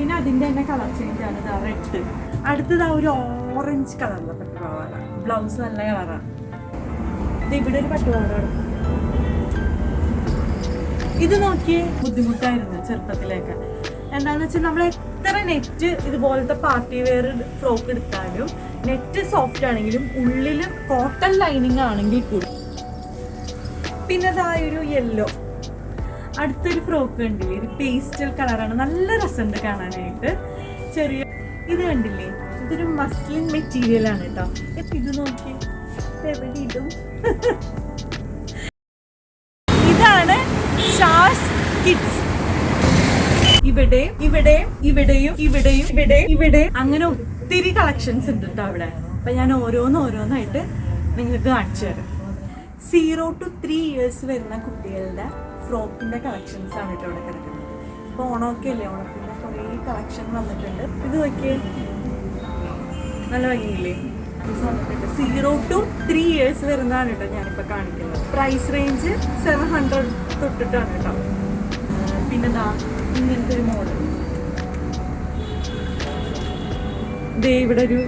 പിന്നെ അതിന്റെ തന്നെ കളർ ചേഞ്ച് ആണ്. റെഡ് അടുത്തത് ആ ഒരു ഓറഞ്ച് കളറിലെ പട്ടുപാവാട ബ്ലൗസ് നല്ല കളറാണ് ഇത് ഇവിടെ ഒരു പട്ടുപാവാട ഇത് നോക്കിയേ ബുദ്ധിമുട്ടായിരുന്നു ചെറുപ്പത്തിലേക്ക്. എന്താണെന്ന് വെച്ചാൽ നമ്മൾ എത്ര നെറ്റ് ഇതുപോലത്തെ പാർട്ടി വെയർ ഫ്രോക്ക് എടുത്താലും നെറ്റ് സോഫ്റ്റ് ആണെങ്കിലും ഉള്ളിൽ കോട്ടൺ ലൈനിങ് ആണെങ്കിൽ കൂടി. പിന്നെ അതായൊരു യെല്ലോ അടുത്തൊരു ഫ്രോക്ക് കണ്ടില്ലേ ഒരു പേസ്റ്റൽ കളറാണ് നല്ല രസമുണ്ട് കാണാനായിട്ട്. ചെറിയ ഇത് കണ്ടില്ലേ? ഇതൊരു മസ്ലിൻ മെറ്റീരിയൽ ആണ് കേട്ടോ ഇത് നോക്കി എവിടെ ഇടും? ഇതാണ് ഷാസ് കിഡ്സ്. ഇവിടെ ഇവിടെ ഇവിടെയും ഇവിടെയും ഇവിടെ ഇവിടെ അങ്ങനെ ഒത്തിരി കളക്ഷൻസ് ഉണ്ട് കേട്ടോ അവിടെ. അപ്പൊ ഞാൻ ഓരോന്ന് ഓരോന്നായിട്ട് നിങ്ങൾക്ക് കാണിച്ചു തരാം. സീറോ ടു ത്രീ ഇയേഴ്സ് വരുന്ന കുട്ടികളുടെ ഫ്രോക്കിന്റെ കളക്ഷൻസ് ആണ് കേട്ടോ ഇവിടെ കിടക്കുന്നത്. ഇപ്പോൾ ഓണമൊക്കെ അല്ലേ? ഓണത്തിന്റെ കുറേ കളക്ഷൻ വന്നിട്ടുണ്ട്. ഇത് നോക്കിയേ. നല്ല ഭംഗിയില്ലേ? സീറോ ടു ത്രീ ഇയേഴ്സ് വരുന്നതാണ് കേട്ടോ ഞാനിപ്പോൾ കാണിക്കുന്നത്. പ്രൈസ് റേഞ്ച് സെവൻ ഹൺഡ്രഡ് തൊട്ടിട്ടാണ് കേട്ടോ. പിന്നെ പിന്നെന്താ ഇങ്ങനത്തെ ഒരു മോഡൽ ദേ ഇവിടെ ഒരു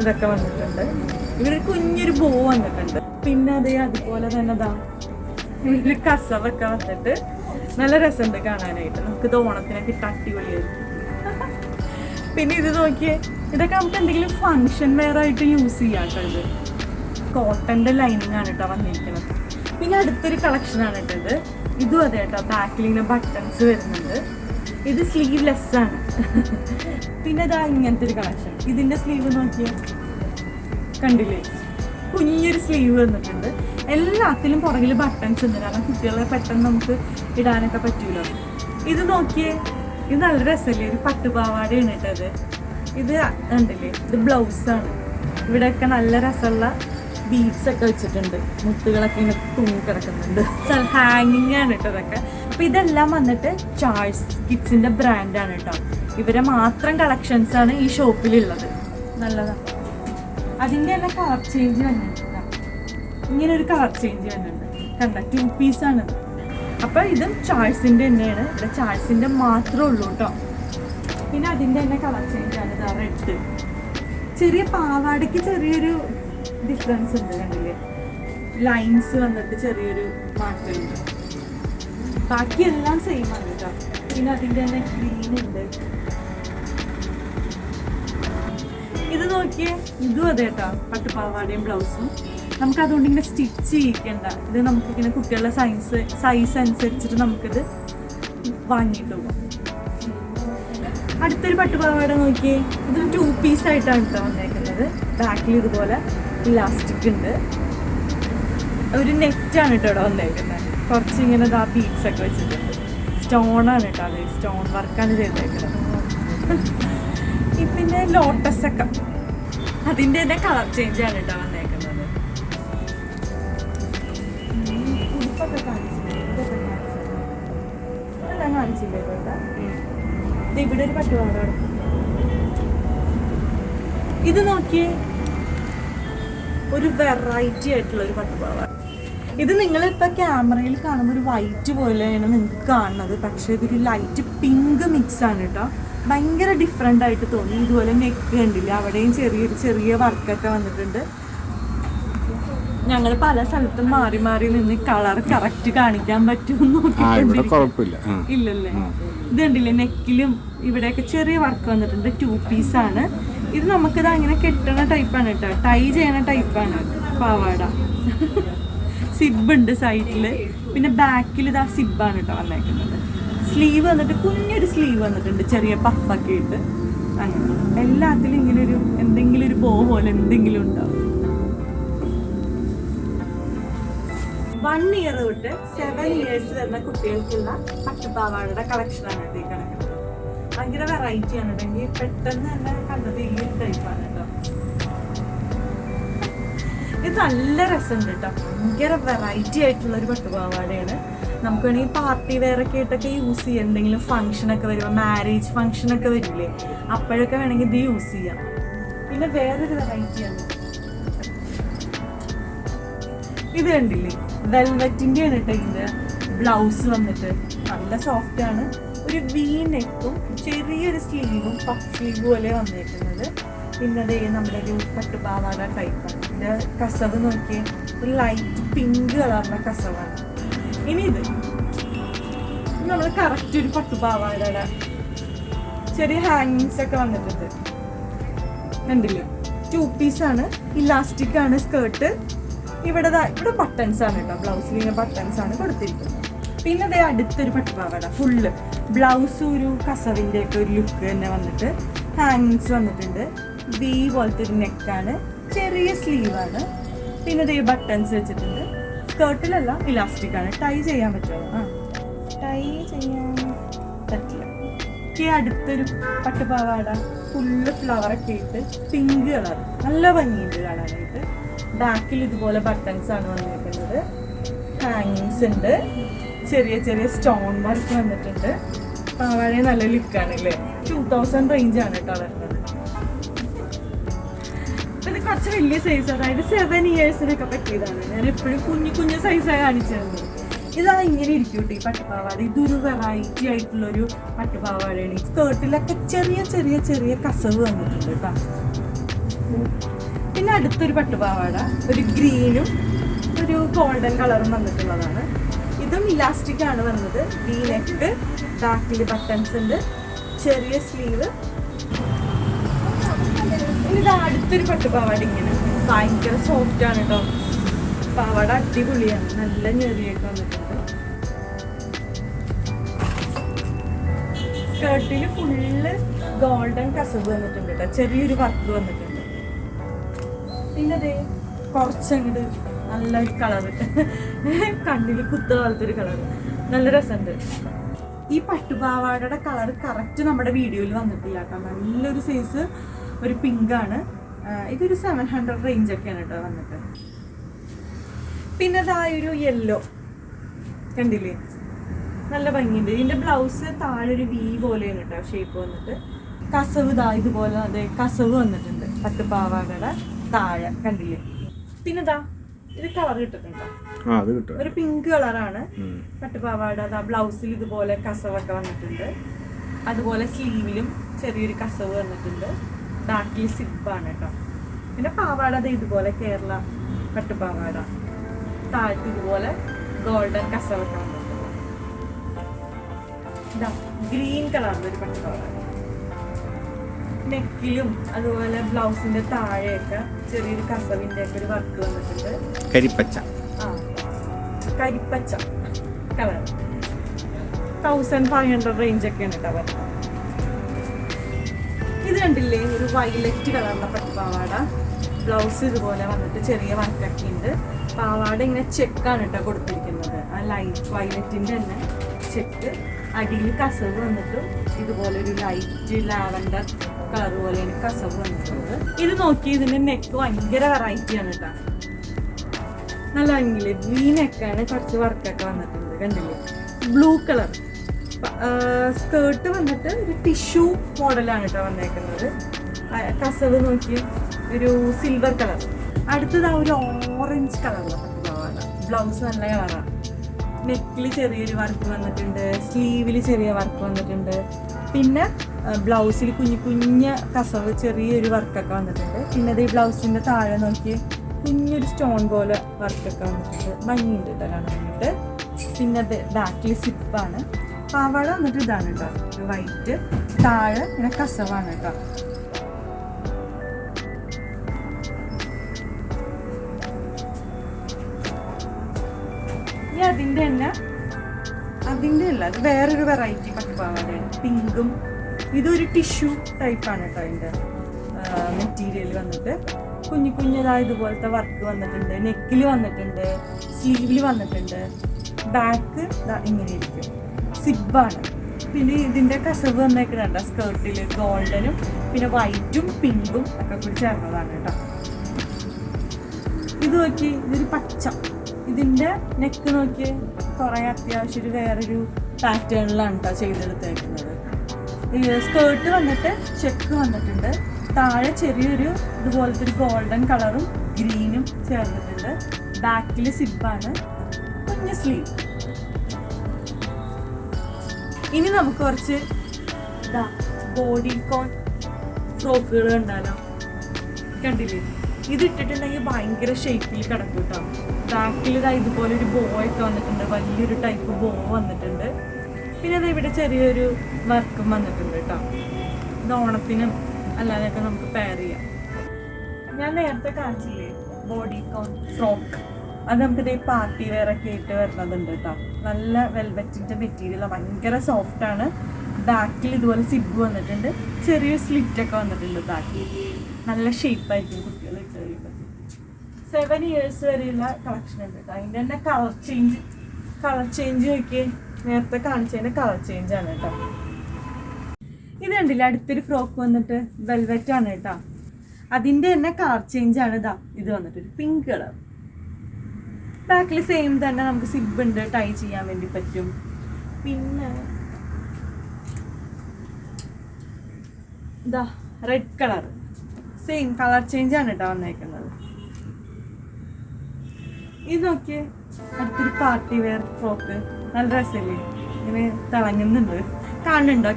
ഇതൊക്കെ വന്നിട്ടുണ്ട്. ഇവിടെ കുഞ്ഞൊരു ബോ വന്നിട്ടുണ്ട്. പിന്നെ അതേ അതുപോലെ തന്നെ ദാ ഒരു കസവൊക്കെ വന്നിട്ട് നല്ല രസമുണ്ട് കാണാനായിട്ട്. നമുക്ക് ഇത് ഓണത്തിനൊക്കെ ഇട്ട് അടിപൊളിയായിരിക്കും. പിന്നെ ഇത് നോക്കിയേ ഇതൊക്കെ നമുക്ക് എന്തെങ്കിലും ഫങ്ഷൻ വെയർ ആയിട്ട് യൂസ് ചെയ്യാം കേട്ടോ ഇത്. കോട്ടന്റെ ലൈനിങ് ആണ് കേട്ടോ വന്നിരിക്കുന്നത്. പിന്നെ അടുത്തൊരു കളക്ഷൻ ആണ് കേട്ടോ ഇത്. ഇതും അതെ കേട്ടോ ബാക്കിൽ ഇങ്ങനെ ബട്ടൺസ് വരുന്നുണ്ട്. ഇത് സ്ലീവ് ലെസ് ആണ്. പിന്നെ ഇതാ ഇങ്ങനത്തെ ഒരു കളക്ഷൻ ഇതിന്റെ സ്ലീവ് നോക്കിയേ. കണ്ടില്ലേ? കുഞ്ഞൊരു സ്ലീവ് വന്നിട്ടുണ്ട്. എല്ലാത്തിലും പുറകിൽ ബട്ടൺസ് ഉണ്ട്. കാരണം കുട്ടികളെ പെട്ടെന്ന് നമുക്ക് ഇടാനൊക്കെ പറ്റൂലോ? ഇത് നോക്കിയേ ഇത് നല്ല രസമല്ലേ ഒരു പട്ടുപാവാടയാണ് ഇട്ടത് ഇത്. ഉണ്ടല്ലേ ഇത് ബ്ലൗസാണ് ഇവിടെയൊക്കെ നല്ല രസമുള്ള ബീഡ്സ് ഒക്കെ വെച്ചിട്ടുണ്ട്. മുത്തുകളൊക്കെ ഇങ്ങനെ തൂങ്ങി കിടക്കുന്നുണ്ട്. ഹാങ്ങിങ് ആണ് കേട്ടോ ഇതൊക്കെ. അപ്പൊ ഇതെല്ലാം വന്നിട്ട് ചാൾസ് കിഡ്സിന്റെ ബ്രാൻഡാണ് കേട്ടോ. ഇവരെ മാത്രം കളക്ഷൻസ് ആണ് ഈ ഷോപ്പിലുള്ളത് നല്ലതാണ് അതിന്റെ തന്നെ കളർ ചേഞ്ച് വന്നിട്ടുണ്ട് ഇങ്ങനെ ഒരു കളർ ചേഞ്ച് വരുന്നുണ്ട്. കണ്ട? ടു പീസാണ് ആണ്. ഇത്. ചാൾസിന്റെ തന്നെയാണ്. ഇവിടെ ചാൾസിന്റെ മാത്രമേ ഉള്ളൂ കേട്ടോ പിന്നെ അതിന്റെ തന്നെ കളർ ചേഞ്ച് ആണ് ഇതാ റെഡ് ചെറിയ പാവാടയ്ക്ക് ചെറിയൊരു ഡിഫറൻസ് ഉണ്ട് കണ്ടില്ലേ? ലൈൻസ് വന്നിട്ട് ചെറിയൊരു മാറ്റമുണ്ട് ബാക്കിയെല്ലാം സെയിം ആണ് കേട്ടോ പിന്നെ അതിന്റെ തന്നെ ഗ്രീൻ ഉണ്ട്. ഇത് നോക്കിയേ ഇതും അതെ കേട്ടോ പട്ടുപാവാടയും ബ്ലൗസും നമുക്ക് അതുകൊണ്ട് ഇങ്ങനെ സ്റ്റിച്ച് ചെയ്യിക്കണ്ട. ഇത് നമുക്കിങ്ങനെ കുട്ടികളുടെ സൈസ് സൈസ് അനുസരിച്ചിട്ട് നമുക്കിത് വാങ്ങിയിട്ട് പോകാം അടുത്തൊരു പട്ടുപാവാട നോക്കി ഇത് ടു പീസ് ആയിട്ടാണ് കേട്ടോ വന്നേക്കുന്നത്. ബാക്കിൽ ഇതുപോലെ ഇലാസ്റ്റിക് ഉണ്ട്. ഒരു നെറ്റാണ് കേട്ടോ ഇവിടെ വന്നേക്കുന്നത്. കുറച്ച് ഇങ്ങനെ ദാ ബീഡ്സ് ഒക്കെ വെച്ചിട്ടുണ്ട്. സ്റ്റോൺ ആണ് കേട്ടോ അതെ. സ്റ്റോൺ വർക്കാണ് ചെയ്തേക്കുന്നത്. പിന്നെ ലോട്ടസ് ഒക്കെ. അതിന്റെ തന്നെ കളർ ചേഞ്ച് ആണ് കേട്ടോ ഇത് നോക്കിയേ ഒരു വെറൈറ്റി ആയിട്ടുള്ള ഒരു പട്ടുപാവാട ഇത് നിങ്ങളിപ്പോ ക്യാമറയിൽ കാണുമ്പോൾ ഒരു വൈറ്റ് പോലെയാണ് നിങ്ങൾക്ക് കാണുന്നത്. പക്ഷെ ഇതൊരു ലൈറ്റ് പിങ്ക് മിക്സ് ആണ് കേട്ടോ ഭയങ്കര ഡിഫറെന്റ് ആയിട്ട് തോന്നി. ഇതുപോലെ നെക്ക് കണ്ടില്ല? അവിടെയും ചെറിയൊരു ചെറിയ വർക്കൊക്കെ വന്നിട്ടുണ്ട്. ഞങ്ങൾ പല സ്ഥലത്തും മാറി മാറി നിന്ന് കളർ കറക്റ്റ് കാണിക്കാൻ പറ്റുമെന്ന് നോക്കിയിട്ടുണ്ട് ഇല്ലല്ലേ? ഇത് കണ്ടില്ലേ നെക്കിലും ഇവിടെയൊക്കെ ചെറിയ വർക്ക് വന്നിട്ടുണ്ട് ടു പീസ് ആണ്. ഇത് നമുക്കിത് അങ്ങനെ കെട്ടണ ടൈപ്പാണ് കേട്ടോ ടൈ ചെയ്യണ ടൈപ്പാണ് പാവാട. സിബ് ഉണ്ട് സൈഡിൽ പിന്നെ ബാക്കിൽ ഇതാ സിബാണ് കേട്ടോ വന്നേക്കുന്നത്. സ്ലീവ് വന്നിട്ട് കുഞ്ഞൊരു സ്ലീവ് വന്നിട്ടുണ്ട് ചെറിയ പഫൊക്കെ ഇട്ട്. അങ്ങനെ. എല്ലാത്തിലും ഇങ്ങനെ ഒരു എന്തെങ്കിലും ഒരു ബോ പോലെ എന്തെങ്കിലും ഉണ്ടാവും. വൺ ഇയർ തൊട്ട് സെവൻ ഇയേഴ്സ് വരുന്ന കുട്ടികൾക്കുള്ള പട്ടുപാവാടയുടെ കളക്ഷനാണ് കേട്ടോ ഈ കിടക്കുന്നത് ഭയങ്കര വെറൈറ്റി ആണ് ഇതെങ്കിൽ പെട്ടെന്ന് തന്നെ കണ്ടത് ഈ ഒരു ടൈപ്പാണ് കേട്ടോ. ഇത് നല്ല രസമുണ്ട് കേട്ടോ. ഭയങ്കര വെറൈറ്റി ആയിട്ടുള്ള ഒരു പട്ടുപാവാടയാണ്. നമുക്ക് വേണമെങ്കിൽ പാർട്ടി വേറൊക്കെ ആയിട്ടൊക്കെ യൂസ് ചെയ്യാം. എന്തെങ്കിലും ഫംഗ്ഷൻ ഒക്കെ വരുമ്പോൾ മാരേജ് ഫംഗ്ഷൻ ഒക്കെ വരില്ലേ അപ്പോഴൊക്കെ വേണമെങ്കിൽ ഇത് യൂസ് ചെയ്യാം. പിന്നെ വേറൊരു വെറൈറ്റിയാണ് ഇത് കണ്ടില്ലേ? വെൽവെറ്റിന്റെ ആണ് കേട്ടോ ഇതിന്റെ ബ്ലൗസ് വന്നിട്ട്. നല്ല സോഫ്റ്റ് ആണ്. ഒരു വി നെക്കും ചെറിയൊരു സ്ലീവും പഫ് സ്ലീവ് പോലെ വന്നേക്കുന്നത്. പിന്നെ നമ്മുടെ ഒരു പട്ടുപാവാട ടൈപ്പാണ് ഇതിന്റെ കസവ് നോക്കി ഒരു ലൈറ്റ് പിങ്ക് കളറിലെ കസവാണ്. ഇനി ഇത്. നമ്മൾ കറക്റ്റ് ഒരു പട്ടുപാവാടയുടെ ചെറിയ ഹാങ്ങിങ്സ് ഒക്കെ വന്നിട്ടുണ്ട്. കണ്ടില്ലേ? ടു പീസാണ് ഇലാസ്റ്റിക് ആണ് സ്കേർട്ട് ഇവിടെ ഇവിടെ ബട്ടൺസ് ആണ് കേട്ടോ. ബ്ലൗസിൽ ഇങ്ങനെ ബട്ടൺസ് ആണ് കൊടുത്തിരിക്കുന്നത്. പിന്നെ അതേ അടുത്തൊരു പട്ടുപാവാട ഫുള്ള് ബ്ലൗസ് ഒരു കസവിന്റെ ഒക്കെ ഒരു ലുക്ക് തന്നെ വന്നിട്ട് ഹാങ്ങിങ്സ് വന്നിട്ടുണ്ട്. വി പോലത്തെ ഒരു നെക്കാണ് ചെറിയ സ്ലീവാണ് പിന്നെ അതേ ബട്ടൺസ് വെച്ചിട്ടുണ്ട്. സ്കേർട്ടിലല്ല ഇലാസ്റ്റിക് ആണ്. ടൈ ചെയ്യാൻ പറ്റുമോ? ആ. ടൈ ചെയ്യാൻ പറ്റില്ല. ഈ അടുത്തൊരു പട്ടുപാവാട ഫുള്ള് ഫ്ലവറൊക്കെ ഇട്ട് പിങ്ക് കളർ നല്ല ഭംഗിയുണ്ട് കാണാനായിട്ട്. ബാക്കിൽ ഇതുപോലെ ബട്ടൺസ് ആണ് വന്നിരിക്കുന്നത്. ഹാങ്ങിങ്സ് ഉണ്ട്. ചെറിയ ചെറിയ സ്റ്റോൺ വർക്ക് വന്നിട്ടുണ്ട്. വളരെ നല്ല ലുക്കാണ് അല്ലേ ടു തൗസൻഡ് റേഞ്ച് ആണ് കേട്ടോ വരുന്നത്. ഇത് കുറച്ച് വലിയ സൈസ് അതായത് സെവൻ ഇയേഴ്സിനൊക്കെ പറ്റിയതാണ്. ഞാൻ എപ്പോഴും കുഞ്ഞു കുഞ്ഞു സൈസാണ് കാണിച്ചിരുന്നത് ഇതാ ഇങ്ങനെ ഇരിക്കും കേട്ടോ ഈ പട്ടുപാവാട. ഇതൊരു വെറൈറ്റി ആയിട്ടുള്ളൊരു പട്ടുപാവാടയാണ്. സ്കേർട്ടിലൊക്കെ ചെറിയ ചെറിയ ചെറിയ കസവ് വന്നിട്ടുണ്ട് കേട്ടോ പിന്നെ അടുത്തൊരു പട്ടുപാവാട ഒരു ഗ്രീനും ഒരു ഗോൾഡൻ കളറും വന്നിട്ടുള്ളതാണ്. ഇതും ഇലാസ്റ്റിക് ആണ് വന്നത്. വി നെക്ക് ബാക്കിൽ ബട്ടൺസ് ഉണ്ട്. ചെറിയ സ്ലീവ് ഇനി ഇത് അടുത്തൊരു പട്ടുപാവാട ഇങ്ങനെ. ഭയങ്കര സോഫ്റ്റ് ആണ് കേട്ടോ പാവാട അടിപൊളിയാണ്. നല്ല ഞെറിയൊക്കെ വന്നിട്ടുണ്ട്. സ്കേർട്ടിൽ ഫുള്ള് ഗോൾഡൻ കസവ് വന്നിട്ടുണ്ട് കേട്ടോ ചെറിയൊരു വർക്ക് വന്നിട്ടുണ്ട്. പിന്നെ അതെ കുറച്ചങ്ങോട്ട് നല്ലൊരു കളറ് കണ്ണിൽ കുത്ത പോലത്തെ ഒരു കളറ് നല്ല രസമുണ്ട് ഈ പട്ടുപാവാടയുടെ കളർ കറക്റ്റ് നമ്മുടെ വീഡിയോയിൽ വന്നിട്ടില്ല കേട്ടോ. നല്ലൊരു സൈസ് ഒരു പിങ്കാണ് ഇതൊരു സെവൻ ഹൺഡ്രഡ് റേഞ്ച് ഒക്കെയാണ് കേട്ടോ വന്നിട്ട്. പിന്നെ അതായൊരു യെല്ലോ കണ്ടില്ലേ? നല്ല ഭംഗിയുണ്ട്. ഇതിന്റെ ബ്ലൗസ് താഴെ ഒരു വി പോലെയാണ് കേട്ടോ ഷേപ്പ് വന്നിട്ട്. കസവ് ഇതാ ഇതുപോലെ അതെ കസവ് വന്നിട്ടുണ്ട് പട്ടുപാവാടയുടെ. താഴെ കണ്ടില്ലേ? പിന്നെ ദാ ഇത് കളർ കിട്ടുന്നുണ്ടോ അത് ഒരു പിങ്ക് കളറാണ്. പട്ടുപാവാട അതാ ബ്ലൗസിൽ ഇതുപോലെ കസവൊക്കെ വന്നിട്ടുണ്ട്. അതുപോലെ സ്ലീവിലും ചെറിയൊരു കസവ് വന്നിട്ടുണ്ട്. ബാക്കിൽ സിപ്പാണ് കേട്ടോ പിന്നെ പാവാട ദേ ഇതുപോലെ കേരള പട്ടുപാവാട. താഴത്ത് ഇതുപോലെ ഗോൾഡൻ കസവൊക്കെ വന്നിട്ടുണ്ട്. ഗ്രീൻ കളറിന്റെ ഒരു പട്ടുപാവാട. നെക്കിലും അതുപോലെ ബ്ലൗസിന്റെ താഴെയൊക്കെ ചെറിയൊരു കസവിന്റെ ഒക്കെ ഒരു വർക്ക് വന്നിട്ടുണ്ട്. കരിപ്പച്ച. ആ കരിപ്പച്ച colour thousand five hundred range ഒക്കെയാണ് കേട്ടോ വരുന്നത് ഇത് കണ്ടില്ലേ? ഒരു വയലറ്റ് കളറിലെ പട്ടുപാവാട. ബ്ലൗസ് ഇതുപോലെ വന്നിട്ട് ചെറിയ വർക്കൊക്കെ ഉണ്ട്. പാവാട ഇങ്ങനെ ചെക്കാണ് കേട്ടോ കൊടുത്തിരിക്കുന്നത്. ആ ലൈറ്റ് വയലറ്റിന്റെ തന്നെ ചെക്ക് അടിയിൽ കസവ് വന്നിട്ടും ഇതുപോലെ ഒരു ലൈറ്റ് ലാവൻഡർ കളർ പോലെയാണ് കസവ് വന്നിട്ടുള്ളത് ഇത് നോക്കി ഇതിന്റെ നെക്ക് ഭയങ്കര വെറൈറ്റി ആണ് കേട്ടോ നല്ല ഭംഗിയില്ലേ നെക്കാണ് കുറച്ച് വർക്കൊക്കെ വന്നിട്ടുണ്ട് കണ്ടില്ലേ? ബ്ലൂ കളർ സ്കേർട്ട് വന്നിട്ട് ഒരു ടിഷ്യൂ മോഡലാണ് കേട്ടോ വന്നേക്കുന്നത്. കസവ് നോക്കി ഒരു സിൽവർ കളർ അടുത്തത് ആ ഒരു ഓറഞ്ച് കളറിലാണ് ബ്ലൗസ് നല്ല കളറാണ് നെക്കിൽ ചെറിയൊരു വർക്ക് വന്നിട്ടുണ്ട് സ്ലീവിൽ ചെറിയ വർക്ക് വന്നിട്ടുണ്ട്. പിന്നെ ബ്ലൗസിൽ കുഞ്ഞു കുഞ്ഞ് കസവ് ചെറിയൊരു വർക്കൊക്കെ വന്നിട്ടുണ്ട്. പിന്നെ അത് ഈ ബ്ലൗസിന്റെ താഴെ നോക്കി കുഞ്ഞൊരു സ്റ്റോൺ പോലെ വർക്കൊക്കെ വന്നിട്ടുണ്ട്. ഭംഗിയുണ്ട് കേട്ടോ കാണാനായിട്ട് പിന്നെ അത് ബാക്കിൽ സിപ്പാണ്. പാവാട വന്നിട്ട് ഇതാണ് കേട്ടോ വൈറ്റ് താഴെ പിന്നെ കസവാണ് കേട്ടോ. അതിന്റെ തന്നെ അതിന്റെ അല്ല അത് വേറൊരു വെറൈറ്റി പട്ടുപാവാടയാണ്. പിങ്കും ഇതൊരു ടിഷ്യൂ ടൈപ്പാണ് കേട്ടോ അതിന്റെ മെറ്റീരിയൽ വന്നിട്ട്. കുഞ്ഞു കുഞ്ഞതായ ഇതുപോലത്തെ വർക്ക് വന്നിട്ടുണ്ട് നെക്കിൽ വന്നിട്ടുണ്ട് സ്ലീവിൽ വന്നിട്ടുണ്ട്. ബാക്ക് ഇങ്ങനെ ഇരിക്കും. സിബാണ് പിന്നെ ഇതിന്റെ കസവ് വന്നേക്കുന്നുണ്ട് സ്കേർട്ടിൽ ഗോൾഡനും പിന്നെ വൈറ്റും പിങ്കും ഒക്കെ കൂടി ചേർന്നതാണ് കേട്ടോ. ഇത് നോക്കി ഇതൊരു പച്ച. ഇതിന്റെ നെക്ക് നോക്കി കുറേ അത്യാവശ്യം ഒരു വേറൊരു പാറ്റേണിലാണ് കേട്ടോ ചെയ്തെടുത്തേക്കുന്നത്. സ്കേർട്ട് വന്നിട്ട് ചെക്ക് വന്നിട്ടുണ്ട്. താഴെ ചെറിയൊരു ഇതുപോലത്തെ ഒരു ഗോൾഡൻ കളറും ഗ്രീനും ചേർന്നിട്ടുണ്ട്. ബാക്കിൽ സിബാണ് കുഞ്ഞ് സ്ലീവ് ഇനി നമുക്ക് കുറച്ച് ബോഡി കോൺ ഫ്രോക്കുകൾ കണ്ടാലോ? കണ്ടില്ലേ? ഇത് ഇട്ടിട്ടുണ്ടെങ്കിൽ ഭയങ്കര ഷേപ്പിൽ കിടക്കും കേട്ടോ ബാക്കിൽ ഇതാ ഇതുപോലെ ഒരു ബോ ഒക്കെ വന്നിട്ടുണ്ട്. വലിയൊരു ടൈപ്പ് ബോ വന്നിട്ടുണ്ട്. പിന്നെ അത് ഇവിടെ ചെറിയൊരു വർക്കും വന്നിട്ടുണ്ട് കേട്ടോ ഇത് ഓണത്തിനും അല്ലാതെയൊക്കെ നമുക്ക് പെയർ ചെയ്യാം. ഞാൻ നേരത്തെ കാണിച്ചില്ലേ? ബോഡി കോൺ ഫ്രോക്ക് അത് നമുക്ക് ഇതേ പാർട്ടി വെയർ ഒക്കെ ആയിട്ട് വരുന്നതുണ്ട് കേട്ടോ നല്ല വെൽവെറ്റിന്റെ മെറ്റീരിയൽ ഭയങ്കര സോഫ്റ്റ് ആണ്. ബാക്കിൽ ഇതുപോലെ സിബ് വന്നിട്ടുണ്ട്. ചെറിയ സ്ലിറ്റ് ഒക്കെ വന്നിട്ടുണ്ട് ബാക്കിൽ. നല്ല ഷേപ്പ് ആയിരിക്കും കുട്ടികൾ ഇട്ട് കഴിയുമ്പോൾ സെവൻ ഇയേഴ്സ് വരെയുള്ള കളക്ഷൻ ഉണ്ട് കേട്ടോ അതിന്റെ തന്നെ കളർ ചേഞ്ച് കളർ ചേഞ്ച് നോക്കിയേ. നേരത്തെ കാണിച്ചതിന്റെ കളർ ചേഞ്ച് ആണ് കേട്ടോ. ഇത് കണ്ടില്ല അടുത്തൊരു ഫ്രോക്ക് വന്നിട്ട് വെൽവെറ്റ് ആണ് കേട്ടോ. അതിന്റെ തന്നെ കളർ ചേഞ്ച് ആണ് ഇതാ. ഇത് വന്നിട്ട് ഒരു പിങ്ക് കളർ. ബാക്കിൽ സെയിം തന്നെ നമുക്ക് സിബ് ഉണ്ട് ടൈ ചെയ്യാൻ വേണ്ടി പറ്റും. പിന്നെ ഇതാ red colour. Same colour change ആണ് കേട്ടോ വന്നേക്കുന്നത്. ഇത് നോക്കിയേ അടുത്തൊരു പാർട്ടി വെയർ ഫ്രോക്ക് നല്ല രസമില്ലേ ഇങ്ങനെ തിളങ്ങുന്നുണ്ട്. കാണുന്നുണ്ടോ?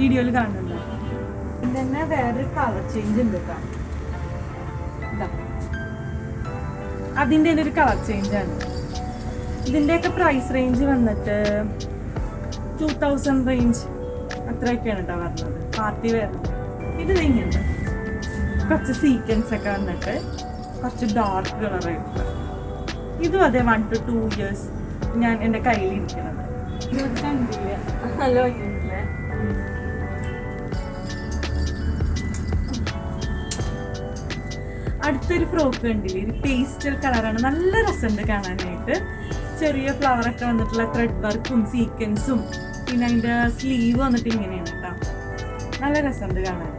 വീഡിയോയിൽ കാണുന്നുണ്ടോ? പിന്നെ തന്നെ വേറൊരു കളർ ചേഞ്ച് ഉണ്ട് കേട്ടോ. അതിന്റെ ഒരു കളർ ചേഞ്ച് ആണ്. ഇതിന്റെയൊക്കെ പ്രൈസ് റേഞ്ച് വന്നിട്ട് ടു തൗസൻഡ് റേഞ്ച് അത്രയൊക്കെയാണ് കേട്ടോ വരുന്നത് പാർട്ടി വെയർ ഇത് ഇങ്ങനെ കുറച്ച് സീക്വൻസ് ഒക്കെ വന്നിട്ട് കുറച്ച് ഡാർക്ക് കളർ ഇതും അതെ വൺ ടു ടു ഇയേഴ്സ് ഞാൻ എന്റെ കയ്യിൽ ഇരിക്കുന്നത് ഇത് കണ്ടില്ല ഹലോ അടുത്തൊരു ഫ്രോക്ക് കണ്ടില്ലേ? ഒരു പേസ്റ്റൽ കളറാണ്. നല്ല രസമുണ്ട് കാണാനായിട്ട്. ചെറിയ ഫ്ലവർ ഒക്കെ വന്നിട്ടുള്ള ത്രെഡ് വർക്കും സീക്വൻസും പിന്നെ അതിന്റെ സ്ലീവ് വന്നിട്ട് ഇങ്ങനെയാണ് കേട്ടോ. നല്ല രസമുണ്ട് കാണാൻ.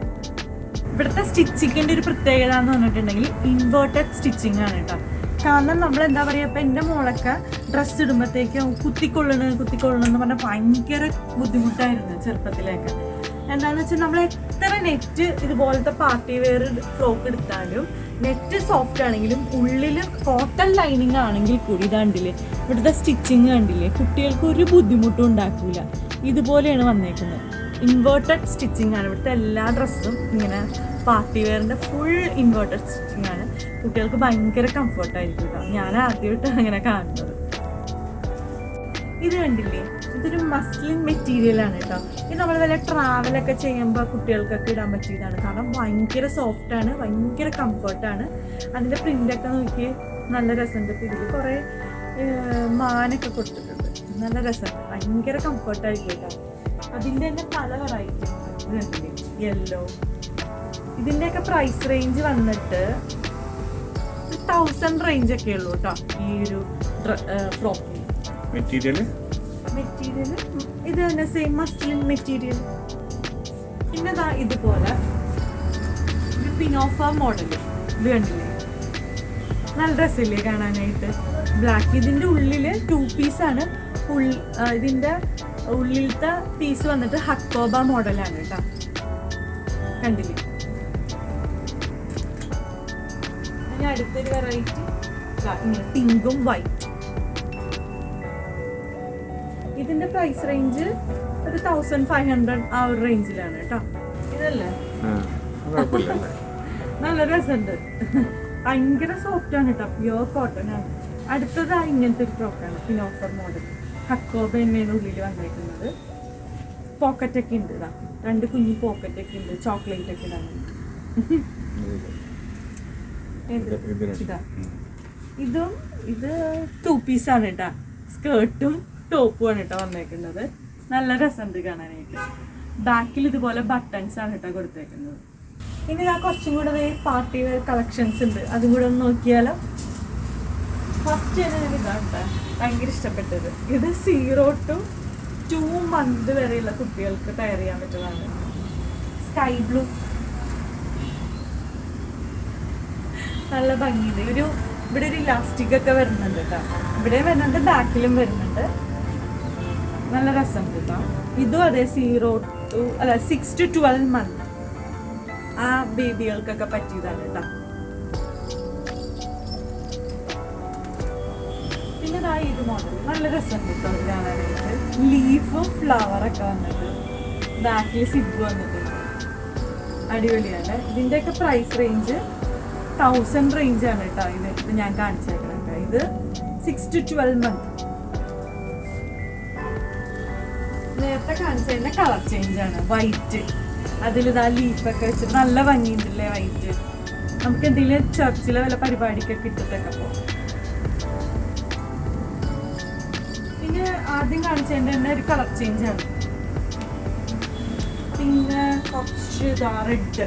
ഇവിടുത്തെ സ്റ്റിച്ചിങ്ങിന്റെ ഒരു പ്രത്യേകത എന്ന് പറഞ്ഞിട്ടുണ്ടെങ്കിൽ ഇൻവേർട്ടഡ് സ്റ്റിച്ചിങ് ആണ് കേട്ടോ. കാരണം നമ്മൾ എന്താ പറയുക ഇപ്പം എന്റെ മോളൊക്കെ ഡ്രസ്സ് ഇടുമ്പോഴത്തേക്കും കുത്തിക്കൊള്ളണ് കുത്തിക്കൊള്ളണം എന്ന് പറഞ്ഞാൽ ഭയങ്കര ബുദ്ധിമുട്ടായിരുന്നു ചെറുപ്പത്തിലേക്ക്. എന്താണെന്ന് വെച്ചാൽ നമ്മൾ എത്ര നെറ്റ് ഇതുപോലത്തെ പാർട്ടി വെയർ ഫ്രോക്ക് എടുത്താലും നെറ്റ് സോഫ്റ്റ് ആണെങ്കിലും ഉള്ളിൽ കോട്ടൺ ലൈനിങ് ആണെങ്കിൽ കൂടി ഇതാണ്ടില്ലേ ഇവിടുത്തെ സ്റ്റിച്ചിങ് കണ്ടില്ലേ കുട്ടികൾക്ക് ഒരു ബുദ്ധിമുട്ടും ഉണ്ടാക്കില്ല ഇതുപോലെയാണ് വന്നേക്കുന്നത്. ഇൻവേർട്ടഡ് സ്റ്റിച്ചിങ് ആണ്. ഇവിടുത്തെ എല്ലാ ഡ്രസ്സും ഇങ്ങനെ പാർട്ടി വെയറിന്റെ ഫുൾ ഇൻവേർട്ടഡ് സ്റ്റിച്ചിങ് ആണ്. കുട്ടികൾക്ക് ഭയങ്കര കംഫർട്ടായിരിക്കും കേട്ടോ ഞാൻ ആദ്യമായിട്ടാണ് അങ്ങനെ കാണുന്നത്. ഇത് കണ്ടില്ലേ? ഇതൊരു മസ്ലിൻ മെറ്റീരിയൽ ആണ് കേട്ടോ ഇത് നമ്മൾ വല്ല ട്രാവലൊക്കെ ചെയ്യുമ്പോൾ കുട്ടികൾക്കൊക്കെ ഇടാൻ പറ്റിയതാണ്. കാരണം ഭയങ്കര സോഫ്റ്റാണ് ഭയങ്കര കംഫർട്ടാണ് അതിന്റെ പ്രിന്റൊക്കെ നോക്കി നല്ല രസമുണ്ട്. ഇതിൽ കുറേ മാനൊക്കെ കൊടുത്തിട്ടുണ്ട്. നല്ല രസമുണ്ട്. ഭയങ്കര കംഫർട്ടായിരിക്കും കേട്ടോ അതിന്റെ തന്നെ പല വെറൈറ്റി യെല്ലോ ഇതിന്റെയൊക്കെ പ്രൈസ് റേഞ്ച് വന്നിട്ട് തൗസൻഡ് റേഞ്ച് ഒക്കെ ഉള്ളൂ കേട്ടോ ഈ ഒരു ഫ്രോക്കിന് മെറ്റീരിയൽ മെറ്റീരിയൽ ഇത് തന്നെ സെയിം മസ്ലിൻ മെറ്റീരിയൽ പിന്നെതാ ഇതുപോലെ. പിനോഫ മോഡൽ ഇത് കണ്ടില്ലേ? നല്ല ഡ്രസ്സില്ലേ കാണാനായിട്ട്. ബ്ലാക്ക് ഇതിന്റെ ഉള്ളിൽ ടു പീസാണ് ഇതിന്റെ ഉള്ളിലത്തെ പീസ് വന്നിട്ട് ഹക്കോബ മോഡലാണ് കേട്ടോ കണ്ടില്ലേ? ഇനി അടുത്തൊരു വെറൈറ്റി പിങ്കും വൈറ്റ് ഇതിന്റെ പ്രൈസ് റേഞ്ച് ഒരു തൗസൻഡ് ഫൈവ് ഹൺഡ്രഡ് ആ ഒരു റേഞ്ചിലാണ് കേട്ടോ ഇതല്ലേ? നല്ല രസമുണ്ട് ഭയങ്കര സോഫ്റ്റ് ആണ് കേട്ടോ പ്യുവർ കോട്ടൺ ആണ്. അടുത്തത് ഇങ്ങനത്തെ ഒരു ഫ്രോക്കാണ് പിന്നെ ഓഫർ മോഡൽ ഹക്കോബ തന്നെയാണ് ഉള്ളിൽ വന്നേക്കുന്നത്. പോക്കറ്റൊക്കെ ഉണ്ട് ഇതാ രണ്ട് കുഞ്ഞു പോക്കറ്റൊക്കെ ഉണ്ട്. ചോക്ലേറ്റ് ഒക്കെ ഇടാൻ ഇതാ ഇതും ടു പീസാണ് കേട്ടാ. സ്കേർട്ടും ടോപ്പും ആണ് കേട്ടോ വന്നേക്കുന്നത്. നല്ല രസമുണ്ട് കാണാനായിട്ട്. ബാക്കിൽ ഇതുപോലെ ബട്ടൺസ് ആണ് കേട്ടോ കൊടുത്തേക്കുന്നത്. ഇനി ഞാൻ കുറച്ചും കൂടെ പാർട്ടി വെയർ കളക്ഷൻസ് ഉണ്ട്. അതും കൂടെ ഒന്ന് നോക്കിയാലോ. ഫസ്റ്റ് ഞാൻ ഇതാണ് ഭയങ്കര ഇഷ്ടപ്പെട്ടത്. ഇത് സീറോ ടു ടു മന്ത് വരെയുള്ള കുട്ടികൾക്ക് പെയർ ചെയ്യാൻ പറ്റുന്നതാണ്. സ്കൈ ബ്ലൂ നല്ല ഭംഗിയുണ്ട്. ഒരു ഇവിടെ ഒരു ഇലാസ്റ്റിക് ഒക്കെ വരുന്നുണ്ട് കേട്ടോ ഇവിടെ വരുന്നുണ്ട് ബാക്കിലും വരുന്നുണ്ട്. നല്ല രസം കേട്ടോ ഇതും അതെ സീറോ ടു അല്ല സിക്സ് ടു ട്വൽവ് മന്ത് ആ ബേബികൾക്കൊക്കെ പറ്റിയതാണ് കേട്ടോ പിന്നെ ഇതാ ഇത് മോഡൽ. നല്ല രസമുണ്ട് കേട്ടോ കാണാനായിട്ട്. ലീഫും ഫ്ലവറൊക്കെ വന്നിട്ട്. ബാക്കിൽ സിബ് വന്നിട്ടുണ്ട് അടിപൊളിയാണ്. ഇതിന്റെയൊക്കെ പ്രൈസ് റേഞ്ച് തൗസൻഡ് റേഞ്ച് ആണ് കേട്ടോ ഇത്. ഞാൻ കാണിച്ചേക്കണം ഇത് സിക്സ് ടു ട്വൽവ് മന്ത് നേരത്തെ കാണിച്ചതിന്റെ കളർ ചേഞ്ച് ആണ്. വൈറ്റ് അതിൽ ഇതാ ലീഫൊക്കെ വെച്ച് നല്ല ഭംഗിയുണ്ടല്ലേ വൈറ്റ് നമുക്ക് എന്തെങ്കിലും ചർച്ചിലെ വല്ല പരിപാടിക്കൊക്കെ ഇട്ടിട്ടൊക്കെ പോകും പിന്നെ ആദ്യം കാണിച്ചതിന്റെ തന്നെ ഒരു കളർ ചേഞ്ച് ആണ്. പിന്നെ കുറച്ച് ഇതാ റെഡ്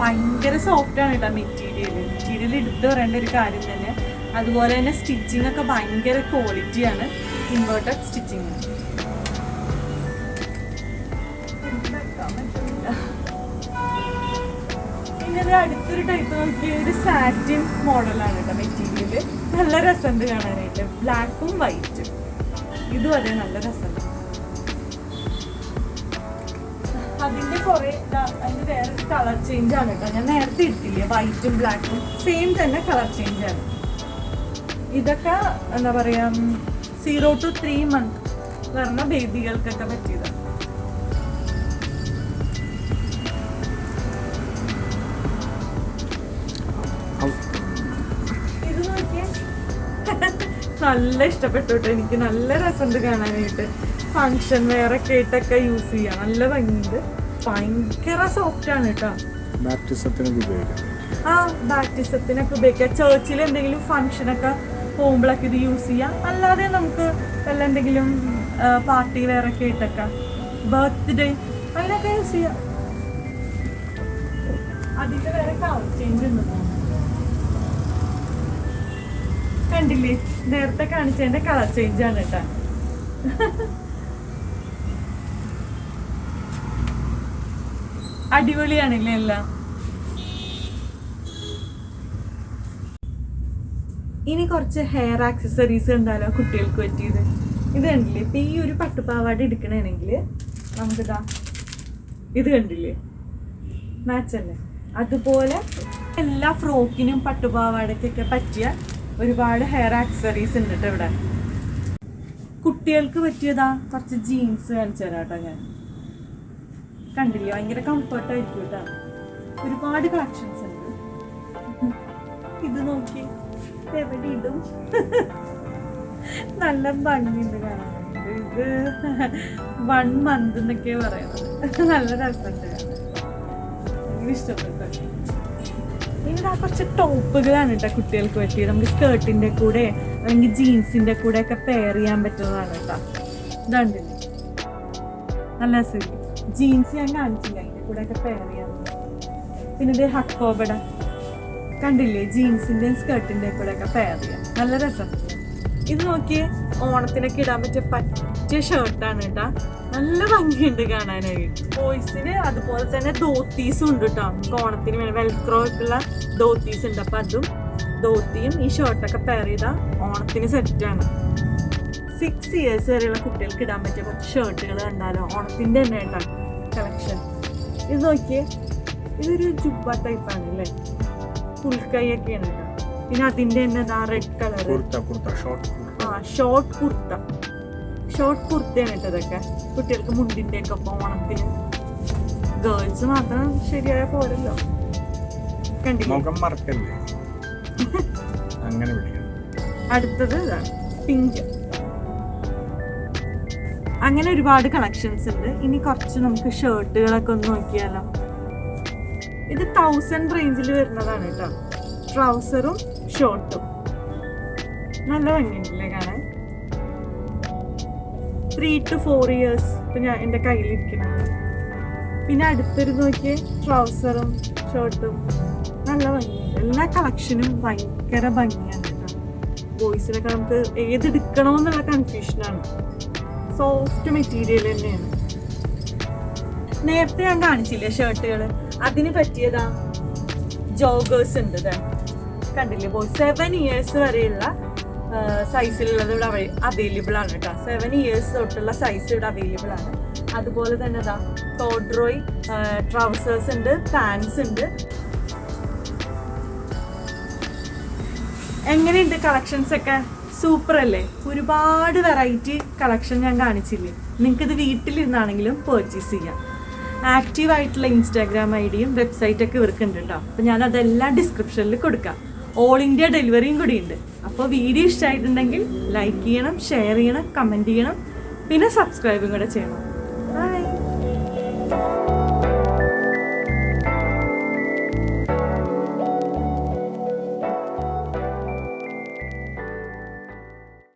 ഭയങ്കര സോഫ്റ്റ് ആണ് കേട്ടോ മെറ്റീരിയൽ മെറ്റീരിയൽ എടുത്തു പറയേണ്ട ഒരു കാര്യം തന്നെ അതുപോലെ തന്നെ സ്റ്റിച്ചിങ് ഒക്കെ ഭയങ്കര ക്വാളിറ്റിയാണ് ഇൻവേർട്ടഡ് സ്റ്റിച്ചിങ് അടുത്തൊരു ടൈപ്പ് നോക്കിയ ഒരു സാറ്റിൻ മോഡലാണ് കേട്ടോ മെറ്റീരിയൽ നല്ല രസമുണ്ട് കാണാനായിട്ട്. ബ്ലാക്കും വൈറ്റും ഇതും അതെ നല്ല രസമുണ്ട്. അതിന്റെ കുറെ അതിന്റെ വേറെ കളർ ചേഞ്ച് ആണ് കേട്ടോ. ഞാൻ നേരത്തെ ഇട്ടില്ലേ? വൈറ്റും ബ്ലാക്കും സെയിം തന്നെ കളർ ചേഞ്ച് ആണ്. ഇതൊക്കെ എന്താ പറയാ സീറോ ടു ത്രീ മന്ത് പറഞ്ഞ ബേബികൾക്കൊക്കെ പറ്റിയത്. ഇത് നല്ല ഇഷ്ടപ്പെട്ടു കേട്ടോ. എനിക്ക് നല്ല രസമുണ്ട് കാണാനായിട്ട്. ഫങ്ഷൻ വേറെ കേട്ടൊക്കെ യൂസ് ചെയ്യാം. നല്ല ഭംഗിയുണ്ട്. ഭയങ്കര സോഫ്റ്റ് ആണ് കേട്ടോ. ബാപ്റ്റിസത്തിനൊക്കെ ഉപയോഗിക്കാം. ആ ബാപ്റ്റിസത്തിനൊക്കെ ഉപയോഗിക്കാം. ചേർച്ചിൽ എന്തെങ്കിലും ഫങ്ഷനൊക്കെ പോകുമ്പോഴൊക്കെ ഇത് യൂസ് ചെയ്യാം. അല്ലാതെ നമുക്ക് വല്ല എന്തെങ്കിലും പാർട്ടി വേറെ കേട്ടൊക്കെ ബർത്ത്ഡേ അതിനൊക്കെ യൂസ് ചെയ്യാം. അതിന്റെ വേറെ കളർ ചേഞ്ച് ഉണ്ട്? കണ്ടില്ലേ? നേരത്തെ കാണിച്ചതിന്റെ കളർ ചേഞ്ച് ആണ് കേട്ടാ. അടിപൊളിയാണല്ലേ എല്ലാം? ഇനി കുറച്ച് ഹെയർ ആക്സസറീസ് ഉണ്ടാലോ കുട്ടികൾക്ക് പറ്റിയത്. ഇത് കണ്ടില്ലേ? ഇപ്പൊ ഈ ഒരു പട്ടുപാവാട എടുക്കണമെങ്കിൽ നമുക്കിതാ ഇത് കണ്ടില്ലേ? മാച്ച് അല്ലേ? അതുപോലെ എല്ലാ ഫ്രോക്കിനും പട്ടുപാവാടയ്ക്കൊക്കെ പറ്റിയ ഒരുപാട് ഹെയർ ആക്സസറീസ് ഉണ്ട് ഇവിടെ. കുട്ടികൾക്ക് പറ്റിയതാ കുറച്ച് ജീൻസ് കാണിച്ചു തരാം കേട്ടോ ഞാൻ. കണ്ടില്ലേ? ഭയങ്കര കംഫർട്ട് ആയിരിക്കും കേട്ടോ. ഒരുപാട് കളക്ഷൻസ് ഉണ്ട്. ഇത് നോക്കി. എവിടെ ഇടും? നല്ല ഭംഗിയുണ്ട് കാണാൻ. ഇത് വൺ മന്ത് എന്നൊക്കെ പറയുന്നത്. നല്ല രസമുണ്ട് ഇഷ്ടപ്പെട്ടു. ഇവിടെ കുറച്ച് ടോപ്പുകളാണ് കേട്ടോ കുട്ടികൾക്ക് പറ്റിയത്. നമുക്ക് സ്കേർട്ടിന്റെ കൂടെ അല്ലെങ്കിൽ ജീൻസിന്റെ കൂടെ ഒക്കെ പെയർ ചെയ്യാൻ പറ്റുന്നതാണ് കേട്ടോ. ഇതാണ്ടില്ലേ നല്ല രസമില്ലേ ജീൻസ് ഞാൻ കാണിച്ചില്ല? അതിന്റെ കൂടെ ഒക്കെ പെയർ ചെയ്യാൻ പിന്നെ ഇത് ഹക്കോബട കണ്ടില്ലേ? ജീൻസിന്റെ സ്കേർട്ടിന്റെ കൂടെ ഒക്കെ പെയർ ചെയ്യാം നല്ല രസം. ഇത് നോക്കിയേ ഓണത്തിനൊക്കെ ഇടാൻ പറ്റിയ പറ്റിയ ഷർട്ടാണ് കേട്ടാ നല്ല ഭംഗിയുണ്ട് കാണാനായിട്ട്. ബോയ്സിന് അതുപോലെ തന്നെ ധോത്തീസും ഉണ്ട് കേട്ടോ നമുക്ക് ഓണത്തിന് വേണം വെൽക്രോ ഒക്കെയുള്ള ധോത്തീസ് ഉണ്ട്. അപ്പം അതും ധോത്തിയും ഈ ഷർട്ടൊക്കെ പെയർ ചെയ്താൽ ഓണത്തിന് സെറ്റാണ് സിക്സ് ഇയേഴ്സ് വരെയുള്ള കുട്ടികൾക്ക് ഇടാൻ പറ്റിയ കുറച്ച് ഷർട്ടുകൾ കണ്ടാലോ? ഓണത്തിന്റെ തന്നെ കേട്ടോ കളക്ഷൻ ഇത് നോക്കിയേ. ഇതൊരു ജുബ ടൈപ്പ് ആണ് അല്ലേ? ഫുൾ കൈ ഒക്കെയാണ് കേട്ടോ. പിന്നെ അതിന്റെ തന്നെ ഇതാ റെഡ് കളർ ആ ഷോർട്ട് കുർത്ത. ഷോർട്ട് കുർത്തയാണ് കേട്ടോ ഇതൊക്കെ. കുട്ടികൾക്ക് മുണ്ടിന്റെ ഒക്കെ ഒപ്പം ഓണത്തിന്. ഗേൾസ് മാത്രം ശരിയായ പോരല്ലോ. കണ്ടില്ല? മുഖം മറക്കല്ലേ? അങ്ങനെ അടുത്തത് ഇതാണ് പിങ്ക് അങ്ങനെ ഒരുപാട് കളക്ഷൻസ് ഉണ്ട്. ഇനി കുറച്ച് നമുക്ക് ഷർട്ടുകളൊക്കെ ഒന്ന് നോക്കിയാലോ. ഇത് തൗസൻഡ് റേഞ്ചിൽ വരുന്നതാണ് കേട്ടോ ട്രൗസറും ഷോർട്ടും നല്ല ഭംഗിയുണ്ടല്ലേ കാണാൻ? ത്രീ ടു ഫോർ ഇയേഴ്സ് ഇപ്പൊ ഞാൻ എന്റെ കയ്യിലിരിക്കുന്നത് പിന്നെ അടുത്തൊരു നോക്കിയ ട്രൗസറും ഷർട്ടും നല്ല ഭംഗിയുണ്ട്. എല്ലാ കളക്ഷനും ഭയങ്കര ഭംഗിയാണ് കേട്ടോ ബോയ്സിനൊക്കെ നമുക്ക് ഏതെടുക്കണമെന്നുള്ള കൺഫ്യൂഷനാണ് സോഫ്റ്റ് മെറ്റീരിയൽ തന്നെയാണ്. നേരത്തെ ഞാൻ കാണിച്ചില്ലേ ഷർട്ടുകൾ അതിന് പറ്റിയതാ ജോഗേഴ്സ് ഉണ്ട്. കണ്ടില്ലേ? ബോയ് സെവൻ ഇയേഴ്സ് വരെയുള്ള സൈസിലുള്ളത് ഇവിടെ അവൈലബിൾ ആണ് കേട്ടോ. സെവൻ ഇയേഴ്സ് തൊട്ടുള്ള സൈസ് ഇവിടെ അവൈലബിൾ ആണ്. അതുപോലെ തന്നെ ഇതാ കോഡ്രോയ് ട്രൗസേഴ്സ് ഉണ്ട് പാൻസ് ഉണ്ട്. എങ്ങനെയുണ്ട് കളക്ഷൻസ് ഒക്കെ? സൂപ്പർ അല്ലേ ഒരുപാട് വെറൈറ്റി കളക്ഷൻ ഞാൻ കാണിച്ചില്ലേ. നിങ്ങൾക്കിത് വീട്ടിലിരുന്നാണെങ്കിലും പർച്ചേസ് ചെയ്യാം. ആക്റ്റീവ് ആയിട്ടുള്ള ഇൻസ്റ്റാഗ്രാം ഐ ഡിയും വെബ്സൈറ്റൊക്കെ ഇവർക്കുണ്ട് കേട്ടോ അപ്പോൾ ഞാൻ അതെല്ലാം ഡിസ്ക്രിപ്ഷനിൽ കൊടുക്കാം. ഓൾ ഇന്ത്യ ഡെലിവറിയും കൂടി ഉണ്ട് അപ്പോൾ വീഡിയോ ഇഷ്ടമായിട്ടുണ്ടെങ്കിൽ ലൈക്ക് ചെയ്യണം ഷെയർ ചെയ്യണം കമന്റ് ചെയ്യണം. പിന്നെ സബ്സ്ക്രൈബും കൂടെ ചെയ്യണം.